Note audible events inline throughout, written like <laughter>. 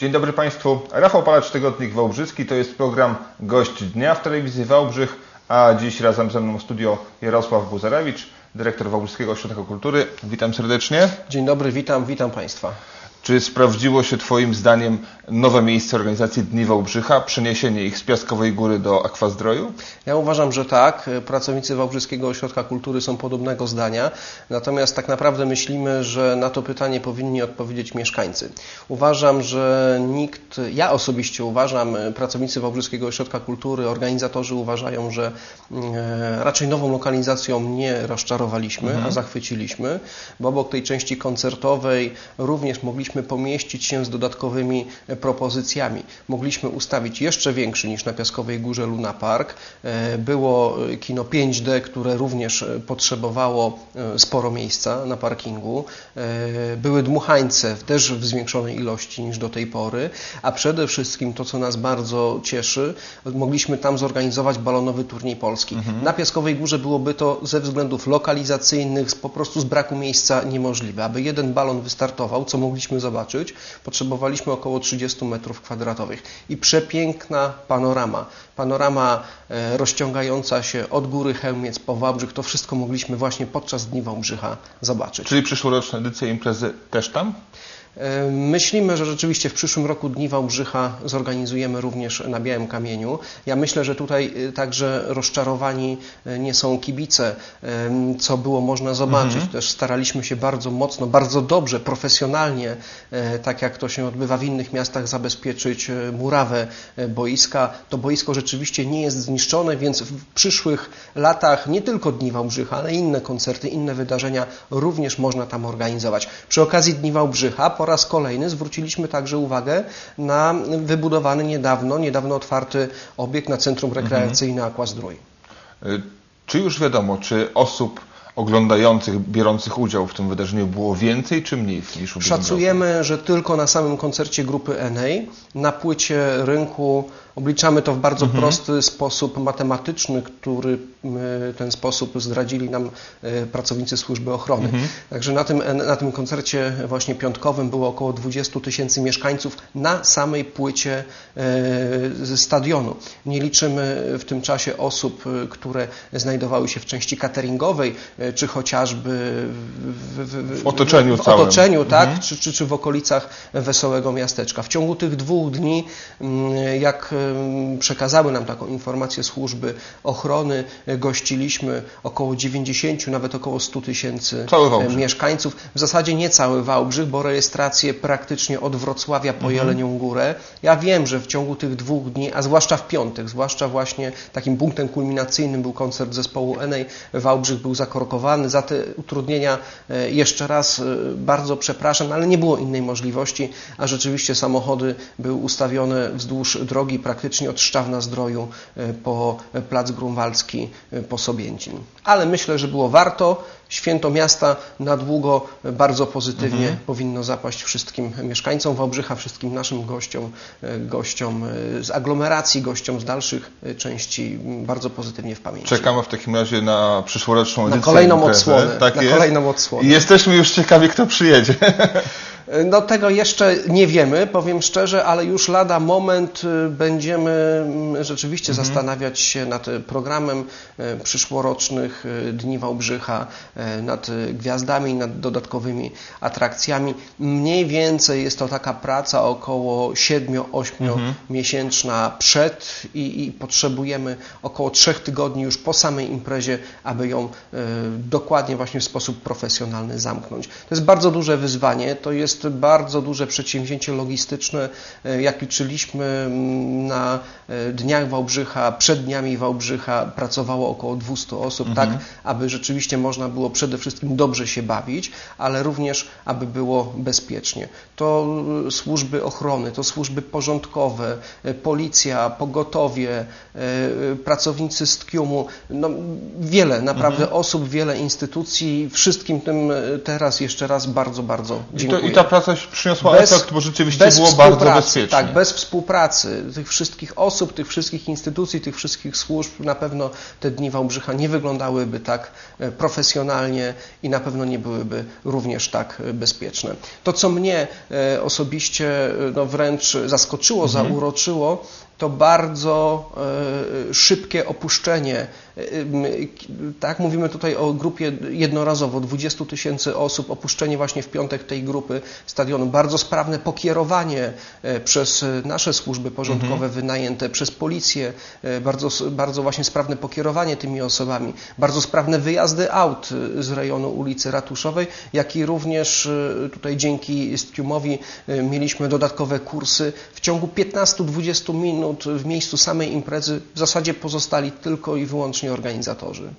Dzień dobry Państwu. Rafał Palacz, Tygodnik Wałbrzyski. To jest program Gość Dnia w telewizji Wałbrzych, a dziś razem ze mną w studio Jarosław Buzarewicz, dyrektor Wałbrzyskiego Ośrodka Kultury. Witam serdecznie. Dzień dobry, witam, witam Państwa. Czy sprawdziło się Twoim zdaniem nowe miejsce organizacji Dni Wałbrzycha, przeniesienie ich z Piaskowej Góry do Akwazdroju? Ja uważam, że tak. Pracownicy Wałbrzyskiego Ośrodka Kultury są podobnego zdania, natomiast tak naprawdę myślimy, że na to pytanie powinni odpowiedzieć mieszkańcy. Uważam, że nikt, ja osobiście uważam, pracownicy Wałbrzyskiego Ośrodka Kultury, organizatorzy uważają, że e, raczej nową lokalizacją nie rozczarowaliśmy, mhm. a zachwyciliśmy, bo obok tej części koncertowej również mogliśmy mogliśmy pomieścić się z dodatkowymi e, propozycjami. Mogliśmy ustawić jeszcze większy niż na Piaskowej Górze Luna Park. E, było e, kino 5D, które również potrzebowało sporo miejsca na parkingu. Były dmuchańce też w zwiększonej ilości niż do tej pory, a przede wszystkim to, co nas bardzo cieszy, mogliśmy tam zorganizować balonowy turniej polski. Mhm. Na Piaskowej Górze byłoby to ze względów lokalizacyjnych, po prostu z braku miejsca niemożliwe. Aby jeden balon wystartował, co mogliśmy zobaczyć, potrzebowaliśmy około 30 metrów kwadratowych i przepiękna panorama. Panorama e, rozciągająca się od góry Chełmiec po Wałbrzych, to wszystko mogliśmy właśnie podczas Dni Wałbrzycha zobaczyć. Czyli przyszłoroczne edycje imprezy też tam? E, myślimy, że rzeczywiście w przyszłym roku Dni Wałbrzycha zorganizujemy również na Białym Kamieniu. Ja myślę, że tutaj e, także rozczarowani nie są kibice, co było można zobaczyć. Mhm. Też staraliśmy się bardzo mocno, bardzo dobrze, profesjonalnie, tak jak to się odbywa w innych miastach, zabezpieczyć murawę boiska. To boisko rzeczywiście nie jest zniszczone, więc w przyszłych latach nie tylko Dni Wałbrzycha, ale inne koncerty, inne wydarzenia również można tam organizować. Przy okazji Dni Wałbrzycha po raz kolejny zwróciliśmy także uwagę na wybudowany niedawno, niedawno otwarty obiekt na Centrum Rekreacyjne mhm. Aquazdrój. Y, czy już wiadomo, czy osób oglądających, biorących udział w tym wydarzeniu było więcej czy mniej niż Szacujemy, że tylko na samym koncercie grupy NA na płycie rynku Obliczamy to w bardzo mhm. prosty sposób matematyczny, który ten sposób zdradzili nam e, pracownicy służby ochrony. Mhm. Także na tym, na tym koncercie właśnie piątkowym było około 20 tysięcy mieszkańców na samej płycie e, stadionu. Nie liczymy w tym czasie osób, e, które znajdowały się w części cateringowej, czy chociażby w, w, w otoczeniu, w otoczeniu tak? Mhm. Czy, czy, czy w okolicach wesołego miasteczka. W ciągu tych dwóch dni, jak przekazały nam taką informację służby ochrony. Gościliśmy około 90, nawet około 100 tysięcy mieszkańców. W zasadzie nie cały Wałbrzych, bo rejestracje praktycznie od Wrocławia po mhm. Jelenią Górę. Ja wiem, że w ciągu tych dwóch dni, a zwłaszcza w piątek, zwłaszcza właśnie takim punktem kulminacyjnym był koncert zespołu Enej, Wałbrzych był zakorkowany. Za te utrudnienia e, jeszcze raz e, bardzo przepraszam, ale nie było innej możliwości, a rzeczywiście samochody były ustawione wzdłuż drogi praktycznie od Szczawna Zdroju e, po Plac Grunwaldzki e, po Sobięcin. Ale myślę, że było warto. Święto miasta na długo bardzo pozytywnie mhm. powinno zapaść wszystkim mieszkańcom Wałbrzycha, wszystkim naszym gościom, e, gościom z aglomeracji, gościom z dalszych części bardzo pozytywnie w pamięci. Czekamy w takim razie na przyszłoroczną edycję. Na kolejną odsłonę. Tak na jest. kolejną odsłonę. I jesteśmy już ciekawi, kto przyjedzie. <laughs> No tego jeszcze nie wiemy, powiem szczerze, ale już lada moment y, będziemy mm, rzeczywiście mhm. zastanawiać się nad programem y, przyszłorocznych y, Dni Wałbrzycha, nad gwiazdami, nad dodatkowymi atrakcjami. Mniej więcej jest to taka praca około 7-8 mhm. miesięczna przed i, i potrzebujemy około 3 tygodni już po samej imprezie, aby ją dokładnie właśnie w sposób profesjonalny zamknąć. To jest bardzo duże wyzwanie, to jest jest bardzo duże przedsięwzięcie logistyczne. E, jak liczyliśmy mm, na e, dniach Wałbrzycha, przed dniami Wałbrzycha pracowało około 200 osób, mhm. tak aby rzeczywiście można było przede wszystkim dobrze się bawić, ale również aby było bezpiecznie. To e, służby ochrony, to służby porządkowe, policja, pogotowie, pracownicy z TKiUM-u, no, wiele naprawdę mhm. osób, wiele instytucji. Wszystkim tym teraz jeszcze raz bardzo, bardzo dziękuję. I, to, i praca przyniosła Bez- efekt, bo rzeczywiście było bardzo bezpiecznie. Tak, bez współpracy tych wszystkich osób, tych wszystkich instytucji, tych wszystkich służb, na pewno te dni Wałbrzycha nie wyglądałyby tak e, profesjonalnie i na pewno nie byłyby również tak e, bezpieczne. To, co mnie e, osobiście no, wręcz zaskoczyło, zauroczyło, to bardzo e, szybkie opuszczenie. e, Tak, mówimy tutaj o grupie jednorazowo, 20 tysięcy osób, opuszczenie właśnie w piątek tej grupy stadionu, bardzo sprawne pokierowanie e, przez nasze służby porządkowe wynajęte, przez policję, bardzo, bardzo właśnie sprawne pokierowanie tymi osobami, bardzo sprawne wyjazdy aut z rejonu ulicy Ratuszowej, jak i również tutaj dzięki Stiumowi mieliśmy dodatkowe kursy. W ciągu 15-20 minut w miejscu samej imprezy w zasadzie pozostali tylko i wyłącznie organizatorzy.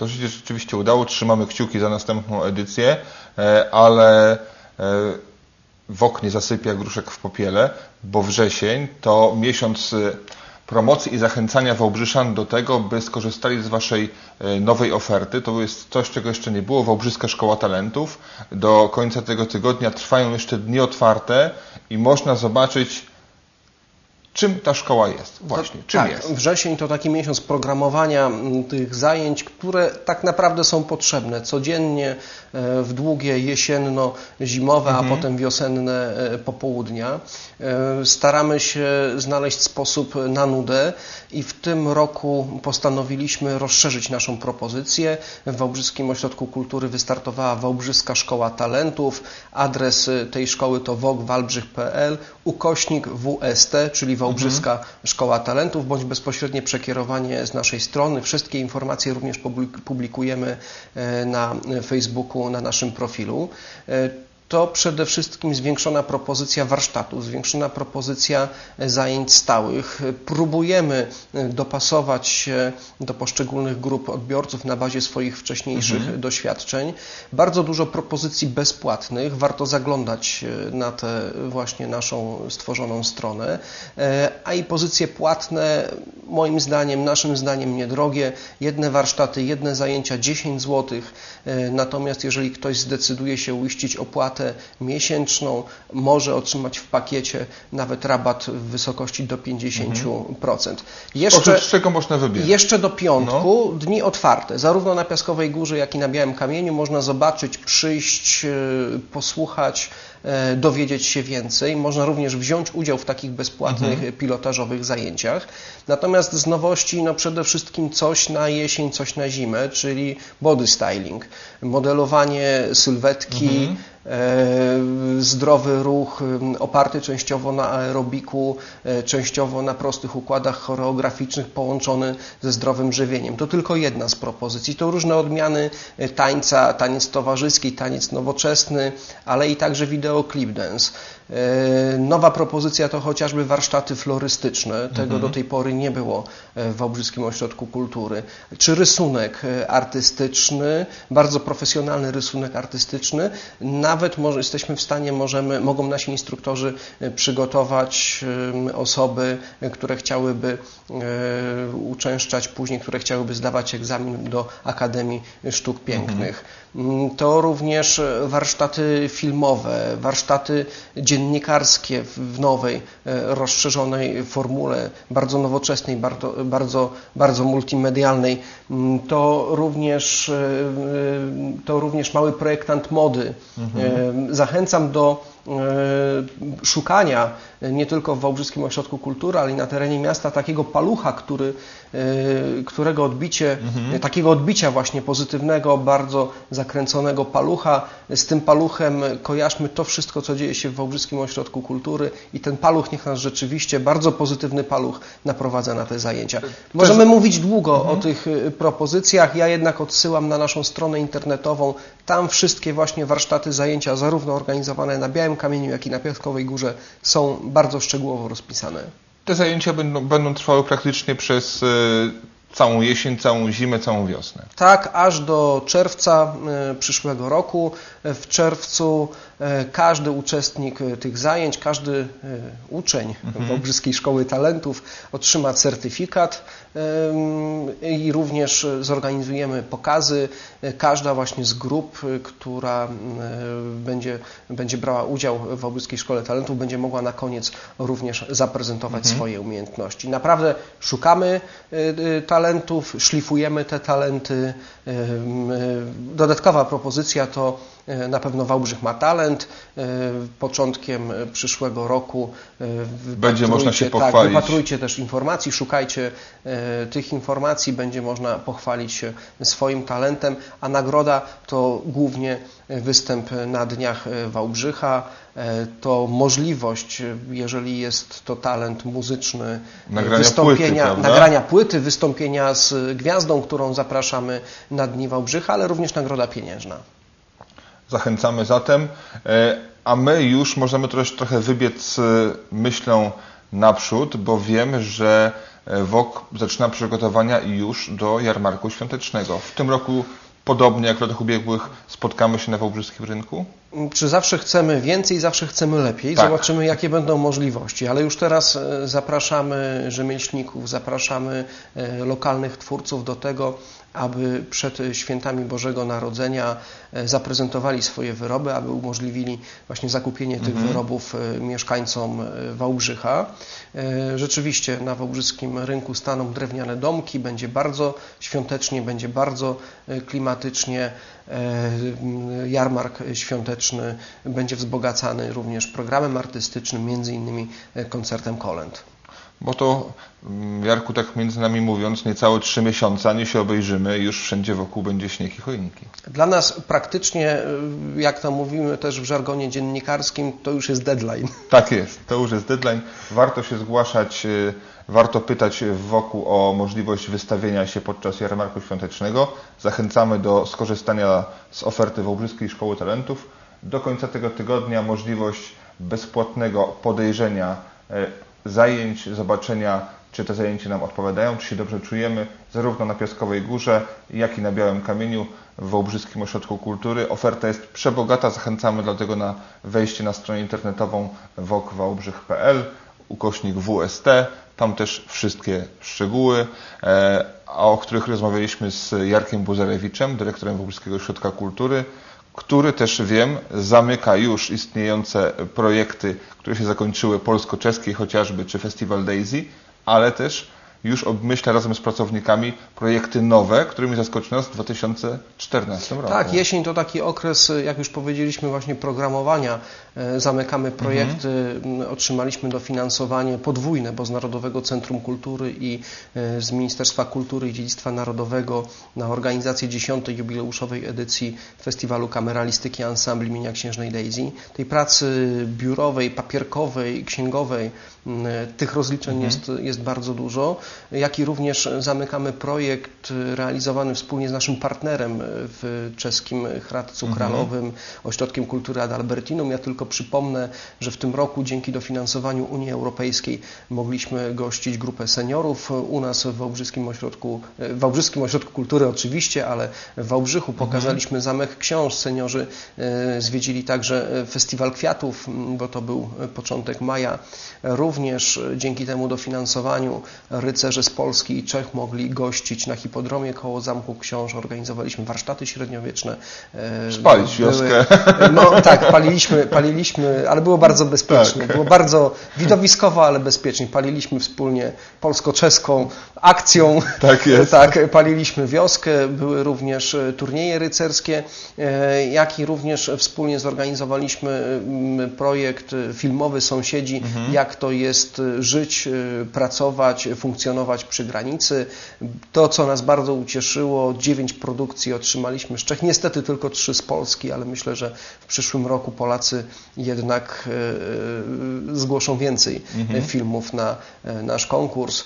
To się rzeczywiście udało. Trzymamy kciuki za następną edycję, e, ale e, w oknie zasypia gruszek w popiele, bo wrzesień to miesiąc e, promocji i zachęcania Wałbrzyszan do tego, by skorzystali z Waszej nowej oferty. To jest coś, czego jeszcze nie było. Wałbrzyska Szkoła Talentów. Do końca tego tygodnia trwają jeszcze dni otwarte i można zobaczyć, czym ta szkoła jest. Właśnie, czym tak, jest. Wrzesień to taki miesiąc programowania tych zajęć, które tak naprawdę są potrzebne. Codziennie e, w długie jesienno-zimowe, Mhm. a potem wiosenne e, popołudnia. E, Staramy się znaleźć sposób na nudę i w tym roku postanowiliśmy rozszerzyć naszą propozycję. W Wałbrzyskim Ośrodku Kultury wystartowała Wałbrzyska Szkoła Talentów. Adres tej szkoły to wogwalbrzych.pl ukośnik WST, czyli Wałbrzyska Szkoła Talentów, bądź bezpośrednie przekierowanie z naszej strony. Wszystkie informacje również publik- publikujemy e, na Facebooku, na naszym profilu. To przede wszystkim zwiększona propozycja warsztatów, zwiększona propozycja zajęć stałych. Próbujemy e, dopasować się do poszczególnych grup odbiorców na bazie swoich wcześniejszych doświadczeń. Bardzo dużo propozycji bezpłatnych. Warto zaglądać e, na tę właśnie naszą stworzoną stronę. E, A i pozycje płatne, moim zdaniem, naszym zdaniem niedrogie. Jedne warsztaty, jedne zajęcia 10 zł. Natomiast jeżeli ktoś zdecyduje się uiścić opłatę miesięczną, może otrzymać w pakiecie nawet rabat w wysokości do 50%. Jeszcze, Spośród czego można wybierać? jeszcze do piątku dni otwarte. Zarówno na Piaskowej Górze, jak i na Białym Kamieniu można zobaczyć, przyjść, e, posłuchać, dowiedzieć się więcej. Można również wziąć udział w takich bezpłatnych e, pilotażowych zajęciach. Natomiast z nowości no przede wszystkim coś na jesień, coś na zimę, czyli body styling, modelowanie sylwetki, e, zdrowy ruch oparty częściowo na aerobiku, e, częściowo na prostych układach choreograficznych połączony ze zdrowym żywieniem. To tylko jedna z propozycji. To różne odmiany e, tańca, taniec towarzyski, taniec nowoczesny, ale i także wideoklip No clip dance. E, Nowa propozycja to chociażby warsztaty florystyczne. Tego do tej pory nie było e, w Wałbrzyskim Ośrodku Kultury. Czy rysunek e, artystyczny, bardzo profesjonalny rysunek artystyczny. Nawet może, jesteśmy w stanie, możemy, mogą nasi instruktorzy przygotować osoby, które chciałyby uczęszczać później, które chciałyby zdawać egzamin do Akademii Sztuk Pięknych. Mm, To również warsztaty filmowe, warsztaty dziennikarskie w nowej, e, rozszerzonej formule, bardzo nowoczesnej, bardzo, bardzo, bardzo multimedialnej. Mm, To również, e, e, to również mały projektant mody. E, Zachęcam do szukania e, nie tylko w Wałbrzyskim Ośrodku Kultury, ale i na terenie miasta takiego palucha, który, e, którego odbicie, e, takiego odbicia właśnie pozytywnego, bardzo zakręconego palucha. Z tym paluchem kojarzmy to wszystko, co dzieje się w Wałbrzyskim Ośrodku Kultury i ten paluch niech nas rzeczywiście, bardzo pozytywny paluch naprowadza na te zajęcia. Możemy mówić długo o tych e, propozycjach, ja jednak odsyłam na naszą stronę internetową. Tam wszystkie właśnie warsztaty, zajęcia, zarówno organizowane na Białym Kamieniu, jak i na Piaskowej Górze są bardzo szczegółowo rozpisane. Te zajęcia będą, będą trwały praktycznie przez e, całą jesień, całą zimę, całą wiosnę. Tak, aż do czerwca e, przyszłego roku. E, W czerwcu e, każdy uczestnik tych zajęć, każdy uczeń Wałbrzyskiej Szkoły Talentów otrzyma certyfikat i również zorganizujemy pokazy. Każda właśnie z grup, która będzie, będzie brała udział w Wałbrzyskiej Szkole Talentów, będzie mogła na koniec również zaprezentować swoje umiejętności. Naprawdę szukamy e, talentów, szlifujemy te talenty. Dodatkowa propozycja to na pewno Wałbrzych ma talent. E, Początkiem e, przyszłego roku e, Będzie można się wypatrujcie- pochwalić. Tak, wypatrujcie też informacji, szukajcie e, tych informacji, będzie można pochwalić się swoim talentem, a nagroda to głównie występ na dniach e, Wałbrzycha. E, To możliwość, e, jeżeli jest to talent muzyczny, e, Nagrania wystąpienia, płyty, nagrania płyty, wystąpienia z gwiazdą, którą zapraszamy na dni Wałbrzycha, ale również nagroda pieniężna. Zachęcamy zatem, e, a my już możemy trochę wybiec e, myślą naprzód, bo wiem, że e, WOK zaczyna przygotowania już do jarmarku świątecznego. W tym roku, podobnie jak w latach ubiegłych, spotkamy się na Wałbrzyskim Rynku. Czy zawsze chcemy więcej, zawsze chcemy lepiej? Tak. Zobaczymy, jakie będą możliwości. Ale już teraz zapraszamy rzemieślników, zapraszamy lokalnych twórców do tego, aby przed świętami Bożego Narodzenia e, zaprezentowali swoje wyroby, aby umożliwili właśnie zakupienie tych wyrobów e, mieszkańcom e, Wałbrzycha. Rzeczywiście na wałbrzyskim rynku staną drewniane domki, będzie bardzo świątecznie, będzie bardzo klimatycznie. Jarmark świąteczny będzie wzbogacany również programem artystycznym, między innymi koncertem kolęd. Bo to, mm, Jarku, tak między nami mówiąc, niecałe trzy miesiące, nie się obejrzymy, już wszędzie wokół będzie śnieg i choinki. Dla nas praktycznie, y, jak to mówimy też w żargonie dziennikarskim, to już jest deadline. <laughs> Tak jest, to już jest deadline. Warto się zgłaszać, y, warto pytać wokół o możliwość wystawienia się podczas jarmarku świątecznego. Zachęcamy do skorzystania z oferty Wałbrzyskiej Szkoły Talentów. Do końca tego tygodnia możliwość bezpłatnego podejrzenia e, zajęć, zobaczenia, czy te zajęcia nam odpowiadają, czy się dobrze czujemy, zarówno na Piaskowej Górze, jak i na Białym Kamieniu w Wałbrzyskim Ośrodku Kultury. Oferta jest przebogata, zachęcamy dlatego na wejście na stronę internetową wokwałbrzych.pl ukośnik WST, tam też wszystkie szczegóły, e, o których rozmawialiśmy z Jarkiem Buzarewiczem, dyrektorem Wałbrzyskiego Ośrodka Kultury, który też wiem zamyka już istniejące projekty, które się zakończyły polsko-czeskie chociażby, czy Festival Daisy, ale też już obmyśla razem z pracownikami projekty nowe, którymi zaskoczy nas w 2014 roku. Tak, jesień to taki okres, jak już powiedzieliśmy, właśnie programowania. E, Zamykamy projekty, m, otrzymaliśmy dofinansowanie podwójne, bo z Narodowego Centrum Kultury i e, z Ministerstwa Kultury i Dziedzictwa Narodowego na organizację 10. jubileuszowej edycji Festiwalu Kameralistyki Ansambli imienia Księżnej Daisy. Tej pracy biurowej, papierkowej, księgowej, tych rozliczeń jest, jest bardzo dużo, jak i również zamykamy projekt realizowany wspólnie z naszym partnerem w czeskim Hradcu Kralowym, Ośrodkiem Kultury Ad Albertinum. Ja tylko przypomnę, że w tym roku dzięki dofinansowaniu Unii Europejskiej mogliśmy gościć grupę seniorów u nas w Wałbrzyskim Ośrodku, w Wałbrzyskim Ośrodku Kultury oczywiście, ale w Wałbrzychu pokazaliśmy Zamek Książ. Seniorzy e, zwiedzili także Festiwal Kwiatów, bo to był początek maja. Również dzięki temu dofinansowaniu rycerze z Polski i Czech mogli gościć na hipodromie koło Zamku Książ. Organizowaliśmy warsztaty średniowieczne. e, Spalić były- wioskę. No tak, paliliśmy, paliliśmy, ale było bardzo bezpiecznie. Tak. Było bardzo widowiskowo, ale bezpiecznie. Paliliśmy wspólnie polsko-czeską akcją. Tak jest. <laughs> Tak, paliliśmy wioskę. Były również e, turnieje rycerskie, e, jak i również wspólnie zorganizowaliśmy mm, projekt e, filmowy Sąsiedzi, Mhm. jak to jest e, żyć, e, pracować, funkcjonować przy granicy. To, co nas bardzo ucieszyło, dziewięć produkcji otrzymaliśmy z Czech, niestety tylko trzy z Polski, ale myślę, że w przyszłym roku Polacy jednak e, e, zgłoszą więcej e, filmów na nasz konkurs.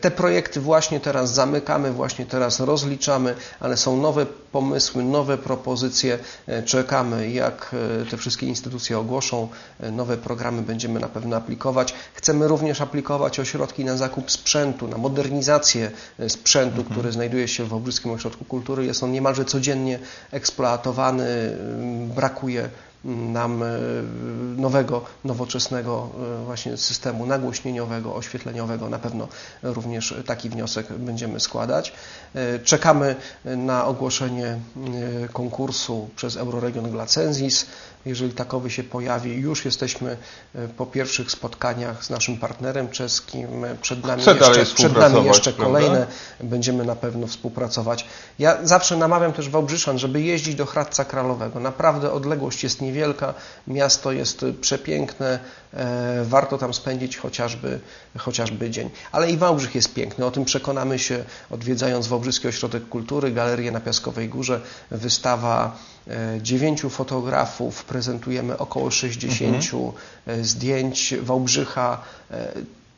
Te projekty właśnie teraz zamykamy, właśnie teraz rozliczamy, ale są nowe pomysły, nowe propozycje. Czekamy, jak te wszystkie instytucje ogłoszą nowe programy, będziemy na pewno aplikować. Chcemy również aplikować o środki na zakup sprzętu sprzętu, na modernizację e, sprzętu, który znajduje się w Wałbrzyskim Ośrodku Kultury. Jest on niemalże codziennie eksploatowany, ym, brakuje nam e, nowego, nowoczesnego e, właśnie systemu nagłośnieniowego, oświetleniowego. Na pewno również taki wniosek będziemy składać. Czekamy na ogłoszenie konkursu przez Euroregion Glacensis. Jeżeli takowy się pojawi, już jesteśmy e, po pierwszych spotkaniach z naszym partnerem czeskim. Przed nami, jeszcze, przed nami jeszcze prawda? kolejne będziemy na pewno współpracować. Ja zawsze namawiam też Wałbrzyszan, żeby jeździć do Hradca Kralowego. Naprawdę odległość jest niewielka, miasto jest przepiękne, e, warto tam spędzić chociażby, chociażby dzień. Ale i Wałbrzych jest piękny, o tym przekonamy się odwiedzając Wałbrzyski Ośrodek Kultury, galerię na Piaskowej Górze, wystawa e, dziewięciu fotografów, prezentujemy około 60 e, zdjęć Wałbrzycha, e,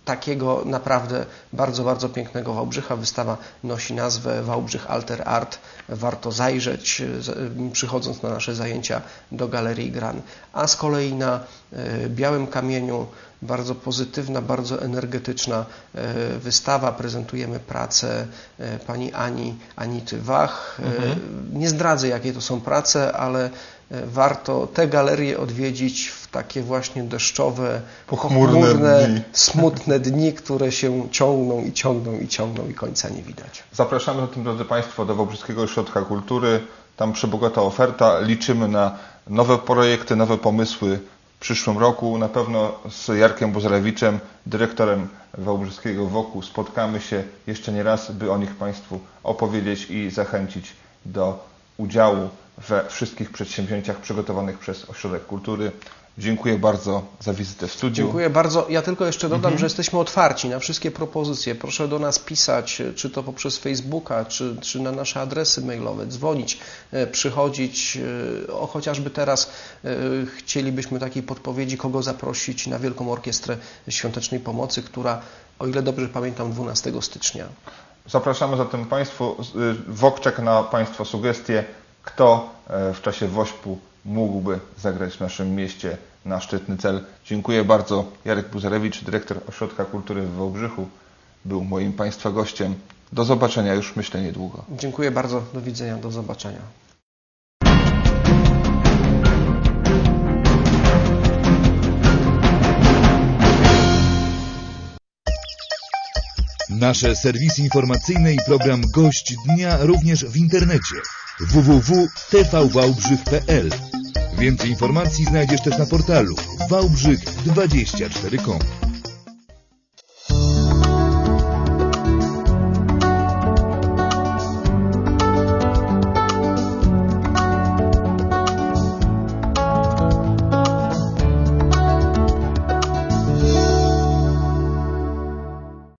takiego naprawdę bardzo, bardzo pięknego Wałbrzycha. Wystawa nosi nazwę Wałbrzych Alter Art. Warto zajrzeć, e, m, przychodząc na nasze zajęcia do Galerii Gran. A z kolei na e, Białym Kamieniu bardzo pozytywna, bardzo energetyczna e, wystawa. Prezentujemy pracę e, pani Ani, Anity Wach. E, Nie zdradzę, jakie to są prace, ale e, warto te galerie odwiedzić w takie właśnie deszczowe, Pochmurne dni. <laughs> smutne dni, które się ciągną i ciągną i ciągną i końca nie widać. Zapraszamy zatem, drodzy Państwo, do Wałbrzyskiego Ośrodka Kultury. Tam przebogata oferta. Liczymy na nowe projekty, nowe pomysły w przyszłym roku. Na pewno z Jarkiem Bozarewiczem, dyrektorem Wałbrzyskiego Wokół, spotkamy się jeszcze nie raz, by o nich Państwu opowiedzieć i zachęcić do udziału we wszystkich przedsięwzięciach przygotowanych przez Ośrodek Kultury. Dziękuję bardzo za wizytę w studiu. Dziękuję bardzo. Ja tylko jeszcze dodam, Mhm. że jesteśmy otwarci na wszystkie propozycje. Proszę do nas pisać, czy to poprzez Facebooka, czy, czy na nasze adresy mailowe, dzwonić, e, przychodzić. e, O, chociażby teraz e, chcielibyśmy takiej podpowiedzi, kogo zaprosić na Wielką Orkiestrę Świątecznej Pomocy, która, o ile dobrze pamiętam, 12 stycznia. Zapraszamy zatem Państwu, WOK czeka na Państwa sugestie, kto e, w czasie WOŚP-u mógłby zagrać w naszym mieście na szczytny cel. Dziękuję bardzo. Jarek Buzarewicz, dyrektor Ośrodka Kultury w Wałbrzychu, był moim Państwa gościem. Do zobaczenia już myślę niedługo. Dziękuję bardzo. Do widzenia. Do zobaczenia. Nasze serwisy informacyjne i program Gość Dnia również w internecie www.tvwałbrzych.pl Więcej informacji znajdziesz też na portalu wałbrzych24.com